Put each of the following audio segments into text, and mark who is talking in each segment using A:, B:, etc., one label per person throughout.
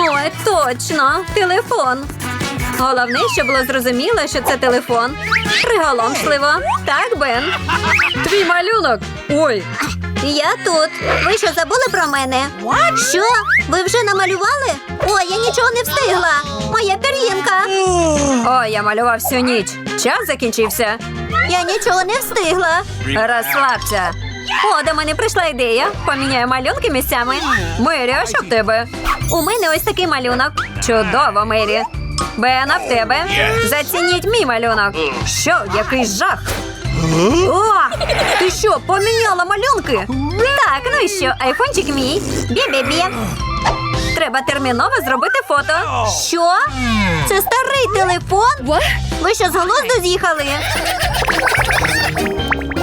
A: Ой, точно, телефон. Головне, щоб було зрозуміло, що це телефон. Приголомшливо. Так, Бен. Твій малюнок. Ой,
B: Я тут. Ви що забули про мене? Що? Ви вже намалювали? Ой, я нічого не встигла. Моя пір'їнка.
A: ой, я малював всю ніч. Час закінчився.
B: Я нічого не встигла.
A: Розслабся. О, до мене прийшла ідея. Поміняю малюнки місцями. Мері, а що в тебе? У мене ось такий малюнок. Чудово, Мері. Бена, в тебе. Зацініть мій малюнок. Що, який жах? О, ти що, поміняла малюнки? Так, ну і що, айфончик мій. Бі-бі-бі. Треба терміново зробити фото.
B: Що? Це старий телефон? Ви що з глузду з'їхали?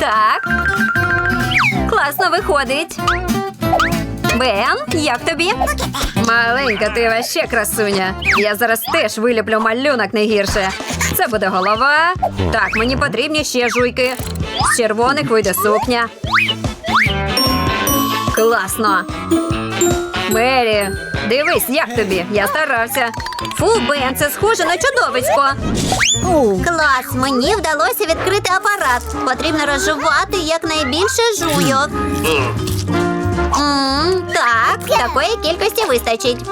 A: Так. Класно виходить. Бен, як тобі? Маленька, ти ваще красуня. Я зараз теж виліплю малюнок не гірше. Це буде голова. Так, мені потрібні ще жуйки. З червоних вийде сукня. Класно. Мері, дивись, як тобі. Я старався. Фу, Бен, це схоже на чудовисько.
B: Клас, мені вдалося відкрити апарат. Потрібно розжувати якнайбільше жуйок. М, так, такої кількості вистачить.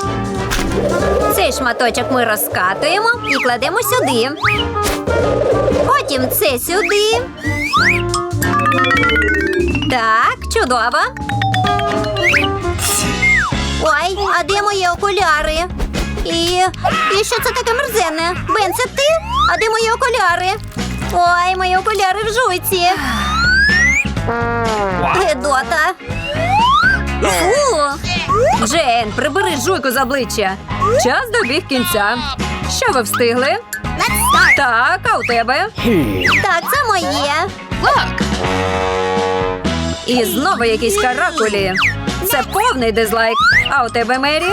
A: Цей шматочок ми розкатуємо і кладемо сюди.
B: Потім це сюди.
A: Так, чудово.
B: Ой, а де мої окуляри? І, і що це таке мерзенне? Бен, це ти? А де мої окуляри? Ой, мої окуляри в жуйці. Гедота. Фу.
A: Джейн, прибери жуйку з обличчя. Час добіг кінця. Що ви встигли? Так, а у тебе?
B: Так, це моє.
A: І знову якісь каракулі. Це повний дизлайк. А у тебе Мері?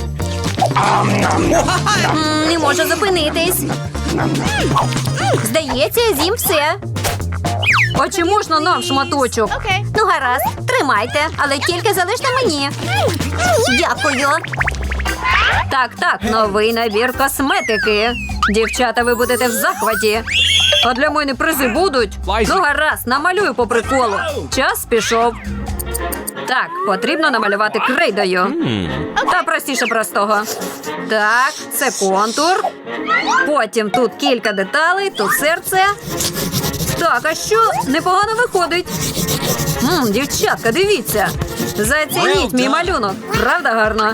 A: Не можу зупинитись.
B: Здається, з'їм все.
A: А чи можна нам шматочок?
B: Ну, гаразд, тримайте, але тільки залиште мені. Дякую.
A: Так, так, новий набір косметики. Дівчата, ви будете в захваті. А для мене призи будуть. Ну, гаразд, намалюю по приколу. Час пішов. Так, потрібно намалювати крейдою. Та простіше простого. Так, це контур. Потім тут кілька деталей, тут серце. Так, а що? Непогано виходить. М, дівчатка, дивіться. Зацініть мій малюнок. Правда гарно?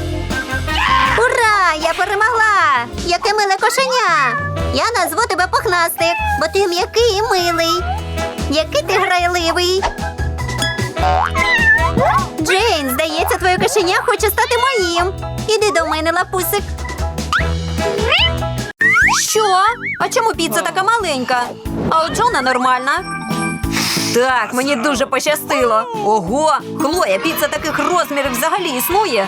B: Я перемогла! Яке миле кошеня! Я назву тебе пухнастик, бо ти м'який і милий. Який ти грайливий. Джейн, здається, твоє кошеня хоче стати моїм. Іди до мене, лапусик.
A: Що? А чому піца така маленька? А от Джона нормальна. Так, мені дуже пощастило. Ого, Хлоя, піца таких розмірів взагалі існує.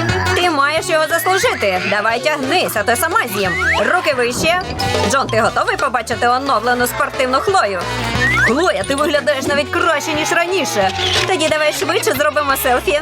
A: Маєш його заслужити. Давай тягнись, а то сама з'їм. Руки вище. Джон, ти готовий побачити оновлену спортивну Хлою? Хлоя, ти виглядаєш навіть краще, ніж раніше. Тоді давай швидше зробимо селфі.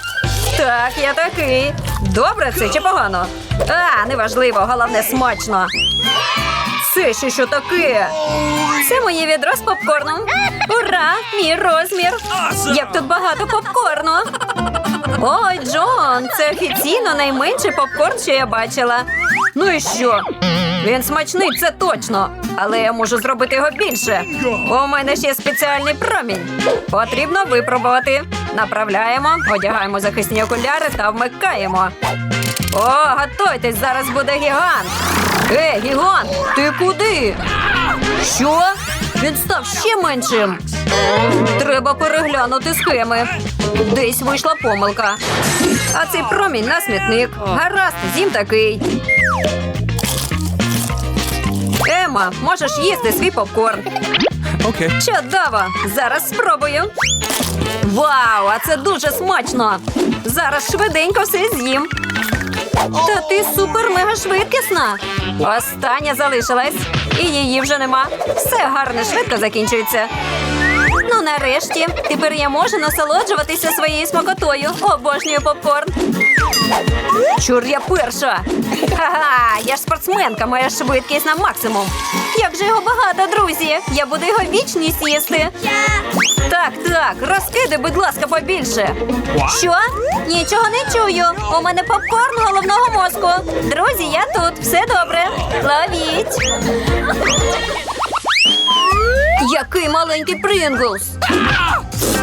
A: Так, я такий. Добре це чи погано? А, неважливо, головне смачно. Це ще що таке? Це моє відро з попкорном. Ура! Мій розмір. Як тут багато попкорну. Ой, Джон, це офіційно найменший попкорн, що я бачила. Ну і що? Він смачний, це точно. Але я можу зробити його більше. У мене ще спеціальний промінь. Потрібно випробувати. Направляємо, одягаємо захисні окуляри та вмикаємо. О, готуйтесь, зараз буде гігант. Ей, гігант, ти куди? Що? Він став ще меншим. Треба переглянути схеми. Десь вийшла помилка. А цей промінь на смітник. Гаразд, зім такий. Ема, можеш їсти свій попкорн.
C: Okay.
A: Чудово! Зараз спробую. Вау, а це дуже смачно! Зараз швиденько все з'їм. Та ти супер-мега швидкісна. Остання залишилась, і її вже нема. Все гарно, швидко закінчується. Ну, нарешті, тепер я можу насолоджуватися своєю смакотою. Обожнюю попкорн. Чур я перша. Ха-ха, я ж спортсменка, моя швидкість на максимум. Як же його багато, друзі! Я буду його вічність їсти. Так, так, розкиди, будь ласка, побільше. Що? Нічого не чую. У мене попкорн головного мозку. Друзі, я тут. Все добре. Ловіть. Який маленький Принглс.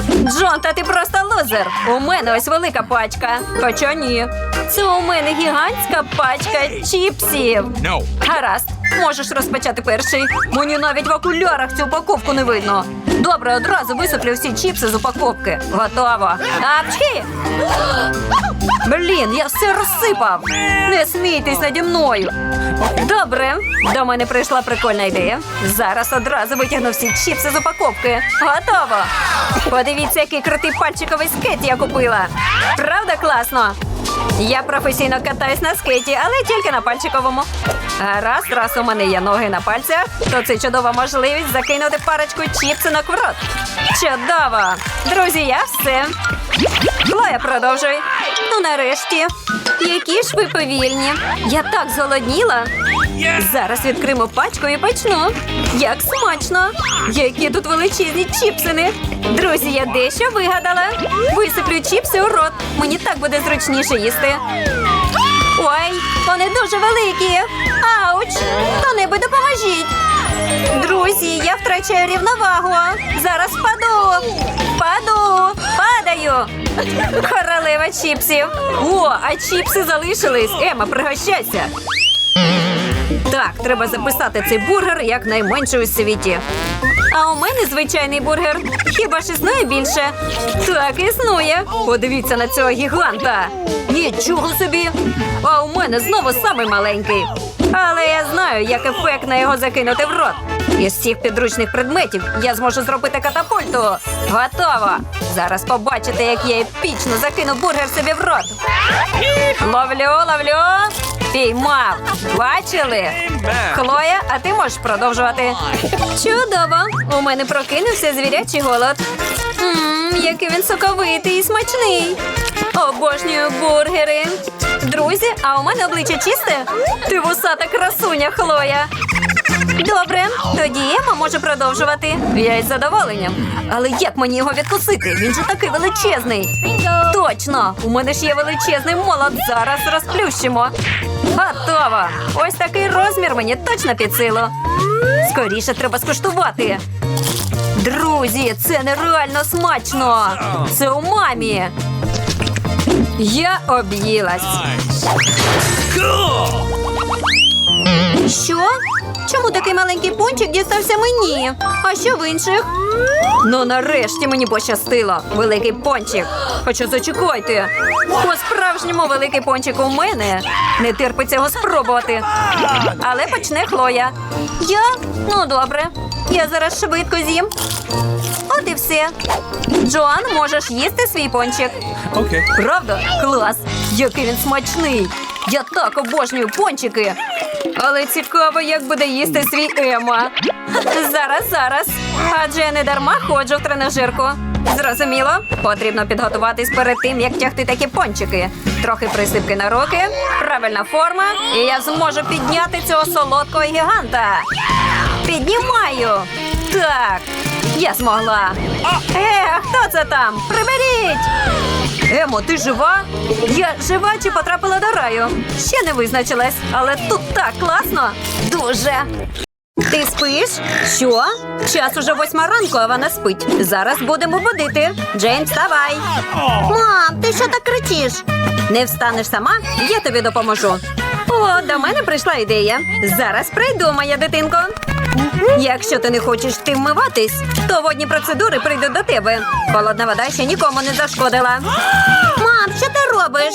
A: Джон, та ти просто лузер. У мене ось велика пачка. Хоча ні. Це у мене гігантська пачка чіпсів.
C: No.
A: Гаразд. Можеш розпочати перший. Мені навіть в окулярах цю упаковку не видно. Добре, одразу висиплю всі чіпси з упаковки. Готово. Апчхі! Блін, я все розсипав. Не смійтесь наді мною. Добре, до мене прийшла прикольна ідея. Зараз одразу витягну всі чіпси з упаковки. Готово. Подивіться, який крутий пальчиковий скейт я купила. Правда класно? Я професійно катаюсь на скейті, але тільки на пальчиковому. Гаразд, раз у мене є ноги на пальцях, то це чудова можливість закинути парочку чіпсинок в рот. Чудово! Друзі, я все. Хлоя, продовжуй. Ну, нарешті. Які ж ви повільні. Я так зголодніла. Зараз відкримо пачку і почну. Як смачно! Які тут величезні чіпсини! Друзі, я дещо вигадала. Висиплю чіпси у рот. Мені так буде зручніше їсти. Ой, вони дуже великі. Ауч! Хто-небудь допоможіть. Друзі, я втрачаю рівновагу. Зараз впаду. Впаду. Падаю. Королева чіпсів. О, а чіпси залишились. Ема, пригощайся. Так, треба записати цей бургер як найменший у світі. А у мене звичайний бургер. Хіба ж існує більше? Так, існує. Подивіться на цього гіганта. Нічого собі. А у мене знову самий маленький. Але я знаю, як ефектно його закинути в рот. Із всіх підручних предметів я зможу зробити катапульту. Готово. Зараз побачите, як я епічно закину бургер собі в рот. Ловлю, ловлю. Піймав. Бачили? Хлоя, а ти можеш продовжувати. Чудово! У мене прокинувся звірячий голод. Ммм, який він соковитий і смачний. Обожнюю бургери. Друзі, а у мене обличчя чисте? Ти вусата красуня, Хлоя. Добре, тоді Ема може продовжувати. Я із задоволенням. Але як мені його відкусити? Він же такий величезний. Точно! У мене ж є величезний молот. Зараз розплющимо. Готово! Ось такий розмір мені точно під силу. Скоріше треба скуштувати. Друзі, це нереально смачно. Це у мамі. Я об'їлась. Що? Чому такий маленький пончик дістався мені? А що в інших? Ну, нарешті мені пощастило. Великий пончик. Хоча зачекайте. По-справжньому великий пончик у мене. Не терпиться його спробувати. Але почне Хлоя. Я? Ну, добре. Я зараз швидко з'їм. От і все. Джоан, можеш їсти свій пончик.
C: Okay.
A: Правда? Клас! Який він смачний! Я так обожнюю пончики. Але цікаво, як буде їсти свій Ема. Зараз, зараз. Адже я не дарма ходжу в тренажерку. Зрозуміло, потрібно підготуватись перед тим, як тягти такі пончики. Трохи присипки на руки, правильна форма, і я зможу підняти цього солодкого гіганта. Піднімаю. Так, я змогла. Е, хто це там? Приберіть! Емо, ти жива? Я жива чи потрапила до раю? Ще не визначилась, але тут так класно. Дуже. Ти спиш? Що? Час уже восьма ранку, а вона спить. Зараз будемо будити. Джейн, вставай.
B: Мам, ти що так кричиш?
A: Не встанеш сама, я тобі допоможу. О, до мене прийшла ідея. Зараз прийду, моя дитинко. Якщо ти не хочеш ти вмиватись, то водні процедури прийдуть до тебе. Холодна вода ще нікому не зашкодила.
B: Мам, що ти робиш?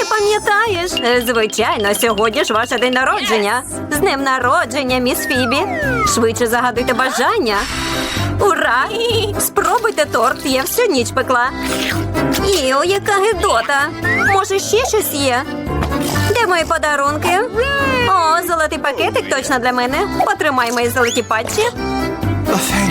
A: Ти пам'ятаєш? Е, Звичайно, сьогодні ж ваше день народження. З днем народження, міс Фібі. Швидше загадуйте бажання. Ура! Спробуйте торт, я всю ніч пекла. Іо, яка гидота. Може, ще щось є? Де мої подарунки? О, золотий пакетик точно для мене. Потримай мої золоті патчі.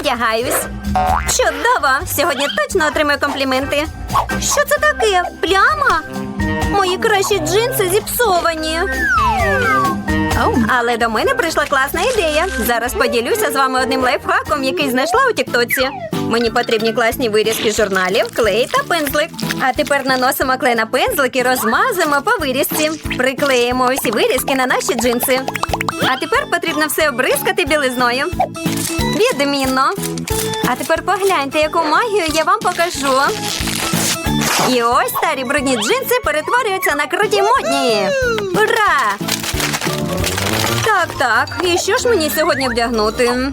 A: Одягаюсь. Чудово! Сьогодні точно отримаю компліменти. Що це таке? Пляма? Мої кращі джинси зіпсовані. Але до мене прийшла класна ідея. Зараз поділюся з вами одним лайфхаком, який знайшла у Тіктоці. Мені потрібні класні вирізки журналів, клей та пензлик. А тепер наносимо клей на пензлик і розмазуємо по вирізці. Приклеїмо усі вирізки на наші джинси. А тепер потрібно все обризкати білизною. Відмінно. А тепер погляньте, яку магію я вам покажу. І ось старі брудні джинси перетворюються на круті модні. Ура! Так, так. І що ж мені сьогодні вдягнути?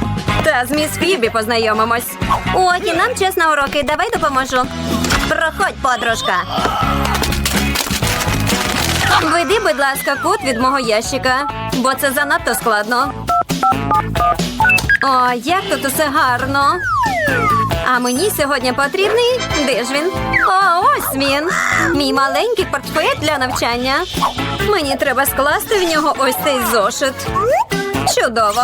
A: Та з міс Фібі познайомимось. О, і нам час на уроки. Давай допоможу. Проходь, подружка. Веди, будь ласка, код від мого ящика, бо це занадто складно. О, як тут усе гарно. А мені сьогодні потрібний. Де ж він? О, ось він. Мій маленький портфель для навчання. Мені треба скласти в нього ось цей зошит. Чудово.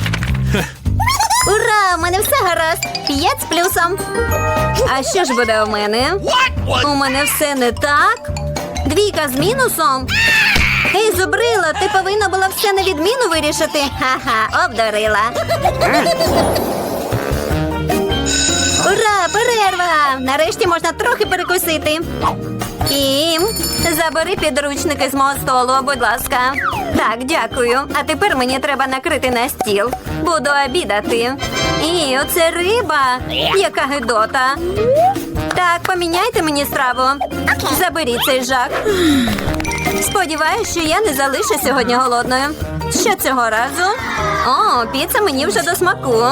B: Ура! У мене все гаразд. П'ять з плюсом.
A: А що ж буде у мене? У мене все не так.
B: Двійка з мінусом. Ей, зубрила, ти повинна була все на відміну вирішити. Ха-ха, обдарила. Ура, перерва! Нарешті можна трохи перекусити.
A: Кім, забери підручники з мого столу, будь ласка. Так, дякую. А тепер мені треба накрити на стіл. Буду обідати. І оце риба. Яка гидота. Так, поміняйте мені страву. Заберіть цей жах. Сподіваюсь, що я не залишу сьогодні голодною. Що цього разу? О, піца мені вже до смаку.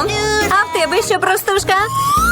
A: А в тебе що, простушка?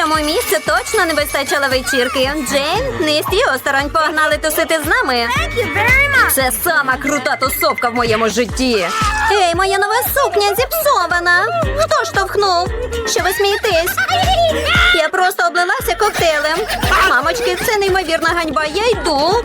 A: Цьому місцю точно не вистачало вечірки. Джейн, не стій осторонь, погнали тусити з нами. Це сама крута тусовка в моєму житті.
B: Ей, моя нова сукня зіпсована. Хто штовхнув? Що ви смієтесь?
A: Я просто облилася коктейлем. Мамочки, це неймовірна ганьба. Я йду.